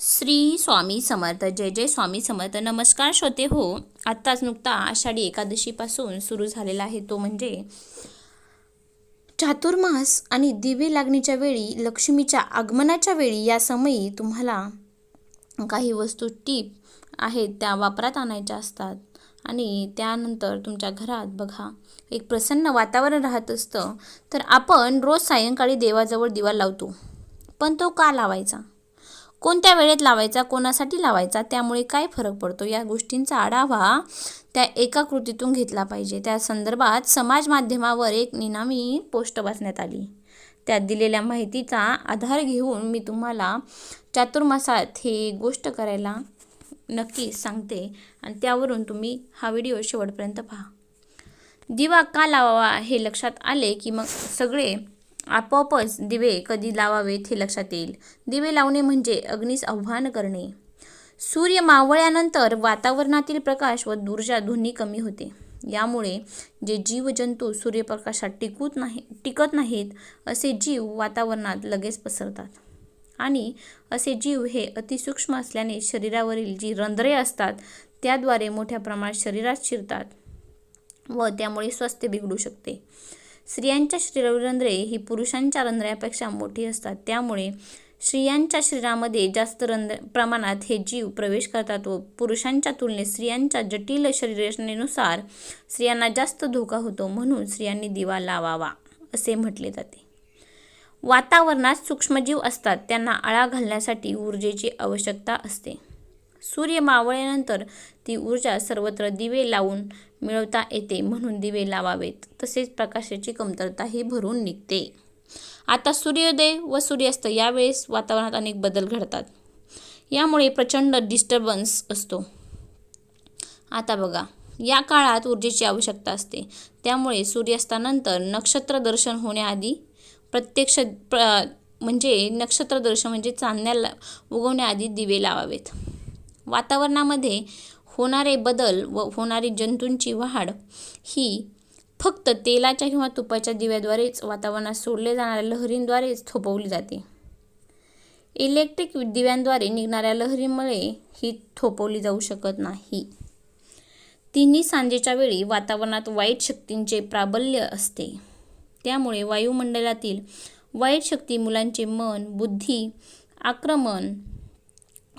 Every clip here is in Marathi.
श्री स्वामी समर्थ जय जय स्वामी समर्थ. नमस्कार श्रोते हो आत्ताच नुकता आषाढी एकादशीपासून सुरू झालेला आहे तो म्हणजे चातुर्मास आणि दिवे लागणीच्या वेळी लक्ष्मीच्या आगमनाच्या वेळी या समयी तुम्हाला काही वस्तू टीप आहेत त्या वापरात आणायच्या असतात. आणि त्यानंतर तुमच्या घरात बघा एक प्रसन्न वातावरण राहत असतं. तर आपण रोज सायंकाळी देवाजवळ दिवा लावतो. पण तो का लावायचा? कोणत्या वेळेत लावायचा कोणासाठी लावायचा त्यामुळे काय फरक पडतो? या गोष्टींचा आढावा त्या एका कृतीतून घेतला पाहिजे. त्या संदर्भात समाज माध्यमावर एक निनामी पोस्ट वाचण्यात आली. त्यात दिलेल्या माहितीचा आधार घेऊन मी तुम्हाला चातुर्मासात ही गोष्ट करायला नक्की सांगते आणि त्यावरून तुम्ही हा व्हिडिओ शेवटपर्यंत पहा. दिवा का लावावा हे लक्षात आले की मग सगळे आपोआपच दिवे कधी लावावेत हे लक्षात येईल. दिवे लावणे म्हणजे अग्नीस आव्हान करणे. सूर्य मावळल्यानंतर वातावरणातील प्रकाश व दुर्जा दोन्ही कमी होते. यामुळे जे जीवजंतू सूर्यप्रकाशात टिकूत नाही टिकत नाहीत असे जीव वातावरणात लगेच पसरतात. आणि असे जीव हे अतिसूक्ष्म असल्याने शरीरावरील जी रंध्रे असतात त्याद्वारे मोठ्या प्रमाणात शरीरात शिरतात व त्यामुळे स्वास्थ्य बिघडू शकते. स्त्रियांच्या शरीरावरील रंध्रे ही पुरुषांच्या रंध्रापेक्षा मोठी असतात. त्यामुळे स्त्रियांच्या शरीरामध्ये जास्त रंध्र प्रमाणात हे जीव प्रवेश करतात व पुरुषांच्या तुलनेत स्त्रियांच्या जटिल शरीररचनेनुसार स्त्रियांना जास्त धोका होतो म्हणून स्त्रियांनी दिवा लावावा असे म्हटले जाते. वातावरणात सूक्ष्मजीव असतात त्यांना आळा घालण्यासाठी ऊर्जेची आवश्यकता असते. सूर्य मावळल्यानंतर ती ऊर्जा सर्वत्र दिवे लावून मिळवता येते म्हणून दिवे लावावेत. तसेच प्रकाशाची कमतरताही भरून निघते. आता सूर्योदय व सूर्यास्त यावेळेस वातावरणात अनेक बदल घडतात. यामुळे प्रचंड डिस्टर्बन्स असतो. आता बघा या काळात ऊर्जेची आवश्यकता असते. त्यामुळे सूर्यास्तानंतर नक्षत्र दर्शन होण्याआधी प्रत्यक्ष प्र म्हणजे नक्षत्र दर्शन म्हणजे चांदण्याला उगवण्याआधी दिवे लावावेत. वातावरणामध्ये होणारे बदल व होणारी जंतूंची वाढ ही फक्त तेलाच्या किंवा तुपाच्या दिव्याद्वारेच वातावरणात सोडले जाणाऱ्या लहरींद्वारेच थोपवली जाते. इलेक्ट्रिक दिव्यांद्वारे निघणाऱ्या लहरीमुळे ही थोपवली जाऊ शकत नाही. तिन्ही सांजेच्या वेळी वातावरणात वाईट शक्तींचे प्राबल्य असते. त्यामुळे वायुमंडलातील वाईट शक्ती मुलांचे मन बुद्धी आक्रमण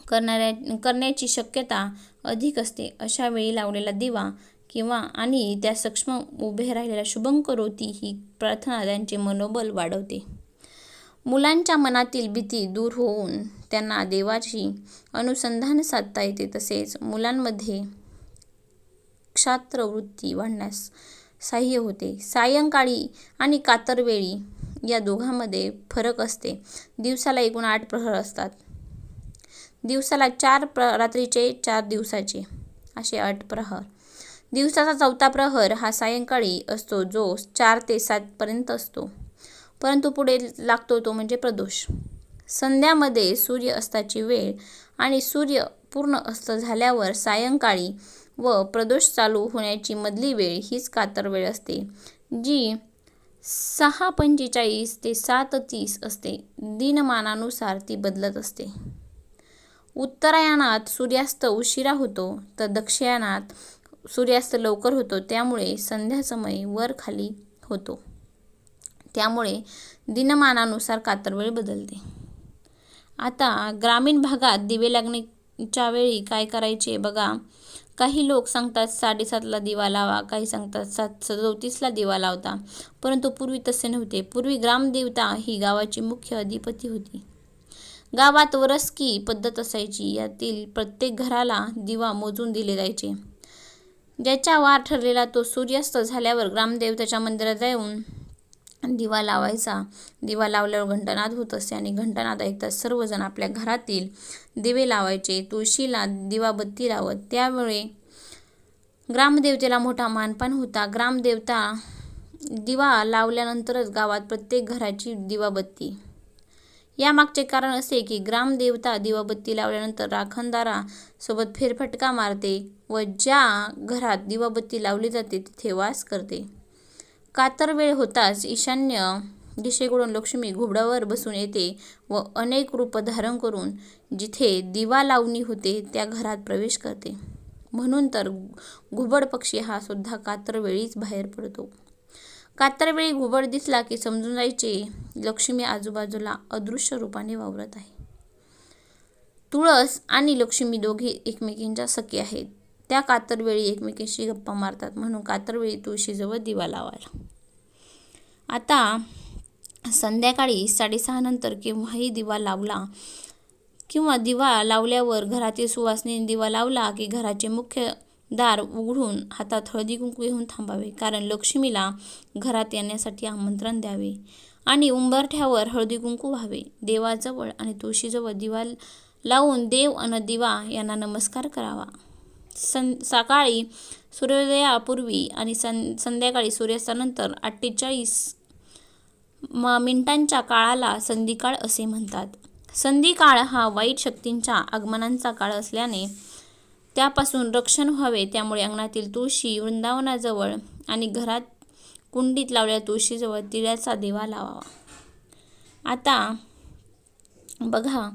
करणाऱ्या करण्याची शक्यता अधिक असते. अशा वेळी लावलेला दिवा किंवा आणि त्या सक्षम उभे राहिलेल्या शुभंकरोती ही प्रार्थना त्यांचे मनोबल वाढवते. मुलांच्या मनातील भीती दूर होऊन त्यांना देवाची अनुसंधान साधता येते. तसेच मुलांमध्ये क्षात्रवृत्ती वाढण्यास सहाय्य होते. सायंकाळी आणि कातरवेळी या दोघांमध्ये फरक असते. दिवसाला एकूण आठ प्रहर असतात. दिवसाला चार प्र रात्रीचे चार दिवसाचे असे आठ प्रहर. दिवसाचा चौथा प्रहर हा सायंकाळी असतो जो चार ते सातपर्यंत असतो. परंतु पुढे लागतो तो म्हणजे प्रदोष. संध्यामध्ये सूर्य अस्ताची वेळ आणि सूर्य पूर्ण अस्त झाल्यावर सायंकाळी व प्रदोष चालू होण्याची मधली वेळ हीच कातर वेळ असते जी सहा पंचेचाळीस ते सात तीस असते. दिनमानानुसार ती बदलत असते. उत्तरायणात सूर्यास्त उशिरा होतो तर दक्षिणात सूर्यास्त लवकर होतो. त्यामुळे संध्यासमय वर खाली होतो. त्यामुळे दिनमानानुसार कातरवेळ बदलते. आता ग्रामीण भागात दिवे लागण्याच्या वेळी काय करायचे बघा. काही लोक सांगतात साडेसातला दिवा लावा काही सांगतात सात चौतीसला दिवा लावता. परंतु पूर्वी तसे नव्हते. पूर्वी ग्रामदेवता ही गावाची मुख्य अधिपती होती. गावात वरसकी पद्धत असायची. यातील प्रत्येक घराला दिवा मोजून दिले जायचे. ज्याच्या वार ठरलेला तो सूर्यास्त झाल्यावर ग्रामदेवताच्या मंदिरात जाऊन दिवा लावायचा. दिवा लावल्यावर घंटानाद होत असे आणि घंटानाद ऐकतात सर्वजण आपल्या घरातील दिवे लावायचे. तुळशीला दिवाबत्ती लावत. त्यामुळे ग्रामदेवतेला मोठा मानपान होता. ग्रामदेवता दिवा लावल्यानंतरच गावात प्रत्येक घराची दिवाबत्ती यामागचे कारण असे की ग्रामदेवता दिवाबत्ती लावल्यानंतर राखणदारा सोबत फेरफटका मारते व ज्या घरात दिवाबत्ती लावली जाते तिथे वास करते. कातर वेळ होताच ईशान्य दिशेकडून लक्ष्मी घुबडावर बसून येते व अनेक रूप धारण करून जिथे दिवा लावणी होते त्या घरात प्रवेश करते. म्हणून तर घुबड पक्षी हा सुद्धा कातरवेळीच बाहेर पडतो. कातरवेळी घुबड दिसला की समजून जायचे लक्ष्मी आजूबाजूला अदृश्य रूपाने वावरत आहे. तुळस आणि लक्ष्मी दोघे एकमेकींच्या सखी आहेत. त्या कातरवेळी एकमेकींशी गप्पा मारतात म्हणून कातरवेळी तुळशीजवळ दिवा लावायला. आता संध्याकाळी साडेसहा नंतर केव्हाही दिवा लावला किंवा दिवा लावल्यावर घरातील सुवासने दिवा लावला की घराचे मुख्य दार उघडून हातात हळदी कुंकू घेऊन थांबावे. कारण लक्ष्मीला घरात येण्यासाठी आमंत्रण द्यावे आणि उंबरठ्यावर हळदी कुंकू व्हावे. देवाजवळ आणि तुळशीजवळ दिवा लावून देव अन दिवा यांना नमस्कार करावा. सं सकाळी सूर्योदयापूर्वी आणि सं संध्याकाळी सूर्यास्तानंतर अठ्ठेचाळीस म मिनिटांच्या काळाला संधिकाळ असे म्हणतात. संधिकाळ हा वाईट शक्तींच्या आगमनांचा काळ असल्याने त्यापासून रक्षण व्हावे त्यामुळे अंगणातील तुळशी वृंदावनाजवळ आणि घरात कुंडीत लावलेल्या तुळशीजवळ तिळ्याचा दिवा लावावा. आता बघा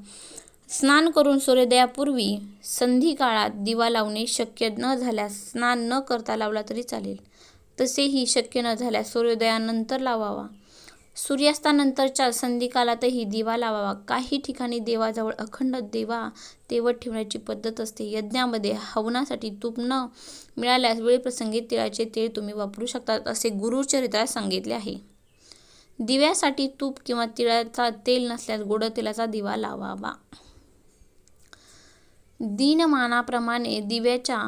स्नान करून सूर्योदयापूर्वी संधी काळात दिवा लावणे शक्य न झाल्यास स्नान न करता लावला तरी चालेल. तसेही शक्य न झाल्यास सूर्योदयानंतर लावावा. सूर्यास्तानंतरच्या संधिकालातही दिवा लावावा. काही ठिकाणी देवाजवळ अखंड देवा तेवत ठेवण्याची पद्धत असते. यज्ञामध्ये हवनासाठी तूप न मिळाल्यास वेळप्रसंगी तिळाचे तेल तुम्ही वापरू शकता असे गुरुचरित्रात सांगितले आहे. दिव्यासाठी तूप किंवा तिळाचा तेल नसल्यास गोड तेलाचा दिवा लावावा. दिनमानाप्रमाणे दिव्याच्या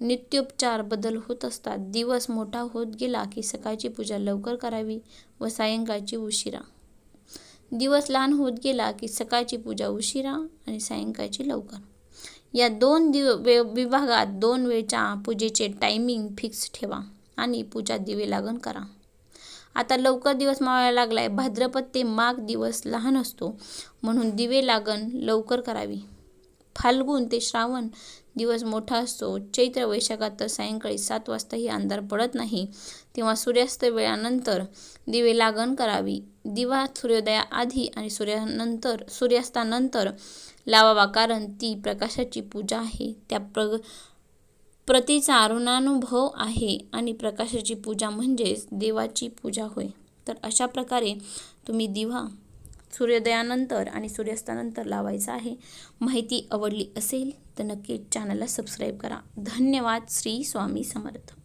नित्योपचार बदल होत असतात. दिवस मोठा होत गेला की सकाळची पूजा लवकर करावी व सायंकाळची उशिरा. दिवस लहान होत गेला की सकाळची पूजा उशिरा आणि सायंकाळची लवकर. या दोन दिव विभागात दोन वेळच्या पूजेचे टायमिंग फिक्स ठेवा आणि पूजा दिवे लागण करा. आता लवकर दिवस मावायला लागलाय. भाद्रपद ते माघ दिवस लहान असतो म्हणून दिवे लागण लवकर करावी. फाल्गुन ते श्रावण दिवस मोठा असतो. चैत्र वैशाखात तर सायंकाळी सात वाजताही अंधार पडत नाही. तेव्हा सूर्यास्त वेळानंतर दिवे लागण करावी. दिवा सूर्योदयाआधी आणि सूर्यानंतर सूर्यास्तानंतर लावावा कारण ती प्रकाशाची पूजा आहे. त्या प्र प्रतीचा अरुणानुभव आहे आणि प्रकाशाची पूजा म्हणजेच देवाची पूजा होय. तर अशा प्रकारे तुम्ही दिवा सूर्योदयानंतर आणि सूर्यास्तानंतर लावायचा आहे. माहिती आवडली असेल तर नक्की चॅनलला सबस्क्राईब करा. धन्यवाद. श्री स्वामी समर्थ.